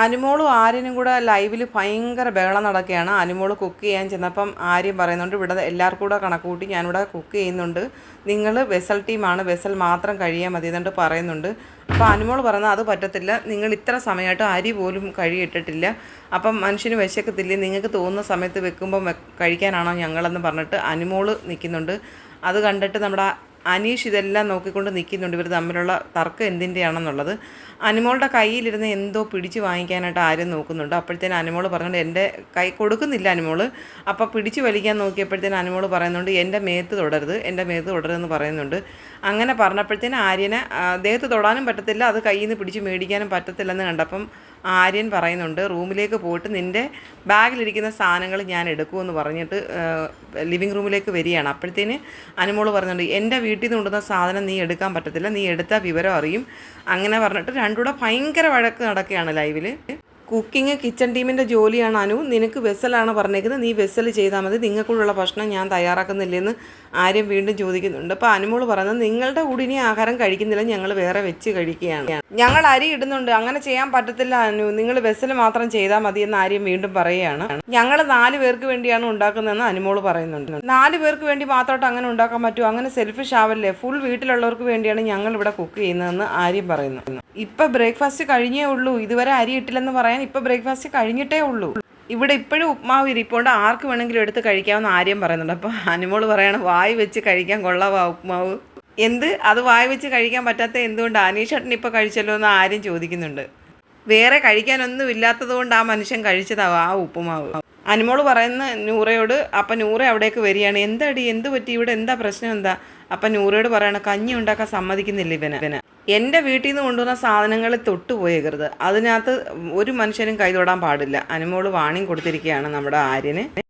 അനുമോളും ആര്യനും കൂടെ ലൈവിൽ ഭയങ്കര ബഹളം നടക്കുകയാണ്. അനുമോൾ കുക്ക് ചെയ്യാൻ ചെന്നപ്പം ആര്യം പറയുന്നുണ്ട് ഇവിടെ എല്ലാവർക്കും കൂടെ കണക്ക് കൂട്ടി ഞാനിവിടെ കുക്ക് ചെയ്യുന്നുണ്ട്. നിങ്ങൾ വെസൽ ടീമാണ് വെസൽ മാത്രം കഴിയാൻ മതി എന്നിട്ട് പറയുന്നുണ്ട്. അപ്പോൾ അനുമോൾ പറയുന്നത് അത് പറ്റത്തില്ല. നിങ്ങൾ ഇത്ര സമയമായിട്ട് അരി പോലും കഴിയിട്ടിട്ടില്ല അപ്പം മനുഷ്യന് വിശക്കത്തില്ലേ? നിങ്ങൾക്ക് തോന്നുന്ന സമയത്ത് വെക്കുമ്പം കഴിക്കാനാണോ ഞങ്ങളെന്ന് പറഞ്ഞിട്ട് അനുമോൾ നിൽക്കുന്നുണ്ട്. അത് കണ്ടിട്ട് നമ്മുടെ അനീഷ് ഇതെല്ലാം നോക്കിക്കൊണ്ട് നിൽക്കുന്നുണ്ട്. ഇവർ തമ്മിലുള്ള തർക്കം എന്തിന്റെയാണെന്നുള്ളത്. അനുമോളുടെ കയ്യിലിരുന്ന് എന്തോ പിടിച്ച് വാങ്ങിക്കാനായിട്ട് ആരും നോക്കുന്നുണ്ട്. അപ്പോഴത്തേന് അനുമോൾ പറഞ്ഞുകൊണ്ട് എന്റെ കൈ കൊടുക്കുന്നില്ല അനുമോൾ അപ്പോൾ പിടിച്ച് വലിക്കാൻ നോക്കിയപ്പോഴത്തേന് അനുമോൾ പറയുന്നുണ്ട് എന്റെ മേത്ത് തൊടരുത് എന്റെ മേത്ത് തൊടരുതെന്ന് പറയുന്നുണ്ട്. അങ്ങനെ പറഞ്ഞപ്പോഴത്തേന് ആര്യനെ ദേഹത്ത് തൊടാനും പറ്റത്തില്ല അത് കയ്യിൽ നിന്ന് പിടിച്ച് മേടിക്കാനും പറ്റത്തില്ലെന്ന് കണ്ടപ്പം ആര്യൻ പറയുന്നുണ്ട് റൂമിലേക്ക് പോയിട്ട് നിന്റെ ബാഗിലിരിക്കുന്ന സാധനങ്ങൾ ഞാൻ എടുക്കുമെന്ന് പറഞ്ഞിട്ട് ലിവിങ് റൂമിലേക്ക് വരികയാണ്. അപ്പോഴത്തേന് അനുമോൾ പറയുന്നുണ്ട് എന്റെ വീട്ടിൽ നിന്ന് കൊണ്ടുവന്ന സാധനം നീ എടുക്കാൻ പറ്റത്തില്ല നീ എടുത്താൽ വിവരം അറിയും. അങ്ങനെ പറഞ്ഞിട്ട് രണ്ടുകൂടെ ഭയങ്കര വഴക്ക് നടക്കുകയാണ് ലൈവിൽ കുക്കിംഗ് കിച്ചൺ ടീമിന്റെ ജോലിയാണ് അനു. നിനക്ക് വെസലാണ് പറഞ്ഞേക്കുന്നത്. നീ വെസൽ ചെയ്താൽ മതി. നിങ്ങൾക്കുള്ള ഭക്ഷണം ഞാൻ തയ്യാറാക്കുന്നില്ലെന്ന് ആരും വീണ്ടും ചോദിക്കുന്നുണ്ട്. അപ്പോൾ അനുമോൾ പറയുന്നത് നിങ്ങളുടെ കൂടെ ആഹാരം കഴിക്കുന്നില്ല. ഞങ്ങൾ വേറെ വെച്ച് കഴിക്കുകയാണ്. ഞങ്ങൾ അരി ഇടുന്നുണ്ട്. അങ്ങനെ ചെയ്യാൻ പറ്റത്തില്ല അനു. നിങ്ങൾ വെസൽ മാത്രം ചെയ്താൽ മതി എന്ന് ആര്യം വീണ്ടും പറയുകയാണ്. ഞങ്ങൾ നാല് പേർക്ക് വേണ്ടിയാണ് ഉണ്ടാക്കുന്നതെന്ന് അനുമോൾ പറയുന്നുണ്ട്. നാല് പേർക്ക് വേണ്ടി മാത്രമായിട്ട് അങ്ങനെ ഉണ്ടാക്കാൻ പറ്റുമോ? അങ്ങനെ സെൽഫിഷ് ആവല്ലേ. ഫുൾ വീട്ടിലുള്ളവർക്ക് വേണ്ടിയാണ് ഞങ്ങൾ ഇവിടെ കുക്ക് ചെയ്യുന്നതെന്ന് ആര്യം പറയുന്നു. ഇപ്പൊ ബ്രേക്ക്ഫാസ്റ്റ് കഴിഞ്ഞേ ഉള്ളൂ. ഇതുവരെ അരി ഇട്ടില്ലെന്ന് പറയാൻ ഇപ്പൊ ബ്രേക്ക്ഫാസ്റ്റ് കഴിഞ്ഞിട്ടേ ഉള്ളൂ. ഇവിടെ ഇപ്പോഴും ഉപ്മാവ് ഇരിപ്പോണ്ട്. ആർക്ക് വേണമെങ്കിലും എടുത്ത് കഴിക്കാമെന്ന് ആര്യം പറയുന്നുണ്ട്. അപ്പോൾ അനുമോൾ പറയാണ് വായി വെച്ച് കഴിക്കാൻ കൊള്ളാവാ ഉപ്മാവ്. എന്ത്? അത് വായി വെച്ച് കഴിക്കാൻ പറ്റാത്ത എന്തുകൊണ്ട് അനീഷേട്ടൻ ഇപ്പോൾ കഴിച്ചല്ലോ എന്ന് ആരും ചോദിക്കുന്നുണ്ട്. വേറെ കഴിക്കാനൊന്നും ഇല്ലാത്തത് കൊണ്ട് ആ മനുഷ്യൻ കഴിച്ചതാവും ആ ഉപ്പുമാവ്. അനുമോൾ പറയുന്ന നൂറയോട് അപ്പം നൂറ അവിടേക്ക് വരികയാണ്. എന്താടി? എന്ത് പറ്റി? ഇവിടെ എന്താ പ്രശ്നം? എന്താ? അപ്പം നൂറയോട് പറയണ കഞ്ഞി ഉണ്ടാക്കാൻ സമ്മതിക്കുന്നില്ല ഇവന് ഇവന്. എന്റെ വീട്ടിൽ നിന്ന് കൊണ്ടുവന്ന സാധനങ്ങൾ തൊട്ട് പോയേക്കരുത്. അതിനകത്ത് ഒരു മനുഷ്യനും കൈതൊടാൻ പാടില്ല. അനുമോൾ വാണിംഗ് കൊടുത്തിരിക്കുകയാണ് നമ്മുടെ ആര്യന്.